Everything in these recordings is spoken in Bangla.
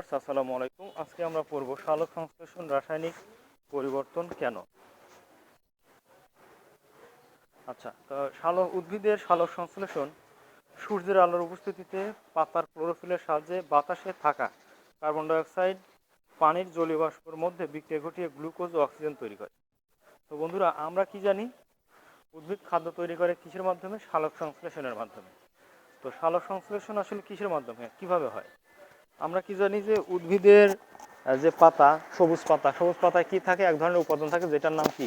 আসসালামু আলাইকুম। আজকে আমরা পড়ব সালোক সংশ্লেষণ রাসায়নিক পরিবর্তন কেন? আচ্ছা তো সালোক উদ্ভিদের সালোক সংশ্লেষণ সূর্যের আলোর উপস্থিতিতে পাতার ক্লোরোফিলের সাহায্যে বাতাসে থাকা কার্বন ডাইঅক্সাইড, পানির জলীয় বাষ্পের মধ্যে বিক্রিয়া ঘটিয়ে গ্লুকোজ ও অক্সিজেন তৈরি করে। তো বন্ধুরা, আমরা কি জানি? উদ্ভিদ খাদ্য তৈরি করে কিসের মাধ্যমে? সালোক সংশ্লেষণের মাধ্যমে। তো সালোক সংশ্লেষণ আসলে কিসের মাধ্যমে? কীভাবে হয়? আমরা কি জানি যে উদ্ভিদের যে পাতা, সবুজ পাতা, সবুজ পাতায় কি থাকে? এক ধরনের উপাদান থাকে যেটার নাম কি?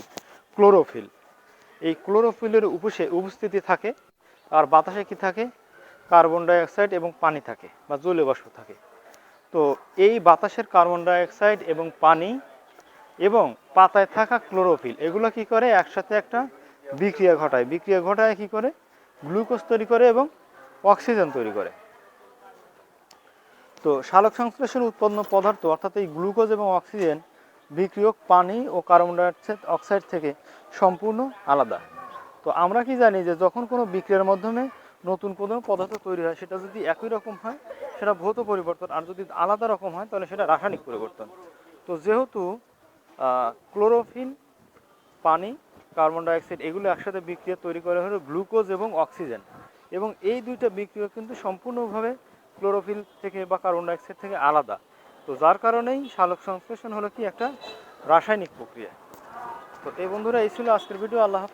ক্লোরোফিল। এই ক্লোরোফিলের উপসে উপস্থিতি থাকে, আর বাতাসে কি থাকে? কার্বন ডাইঅক্সাইড এবং পানি থাকে, বা জলীয় বাষ্প থাকে। তো এই বাতাসের কার্বন ডাইঅক্সাইড এবং পানি এবং পাতায় থাকা ক্লোরোফিল, এগুলো কি করে? একসাথে একটা বিক্রিয়া ঘটায়। বিক্রিয়া ঘটায় কি করে? গ্লুকোজ তৈরি করে এবং অক্সিজেন তৈরি করে। তো সালোক সংশ্লেষণ উৎপন্ন পদার্থ, অর্থাৎ এই গ্লুকোজ এবং অক্সিজেন বিক্রিয়ক পানি ও কার্বন ডাইঅক্সাইড, অক্সাইড থেকে সম্পূর্ণ আলাদা। তো আমরা কি জানি যে যখন কোনো বিক্রিয়ার মাধ্যমে নতুন কোনো পদার্থ তৈরি হয়, সেটা যদি একই রকম হয়, সেটা ভৌত পরিবর্তন, আর যদি আলাদা রকম হয়, তাহলে সেটা রাসায়নিক পরিবর্তন। তো যেহেতু ক্লোরোফিন পানি, কার্বন ডাইঅক্সাইড, এগুলো একসাথে বিক্রিয়া তৈরি করে হলো গ্লুকোজ এবং অক্সিজেন। এবং এই দুইটা বিক্রিয়া কিন্তু সম্পূর্ণভাবে ক্লোরোফিল থেকে বা কার্বন ডাইঅক্সাইড থেকে আলাদা। তো যার কারণেই সালোক সংশ্লেষণ হলো কি একটা রাসায়নিক প্রক্রিয়া। তো এই বন্ধুরা, এই ছিল আজকের ভিডিও। আল্লাহ হাফেজ।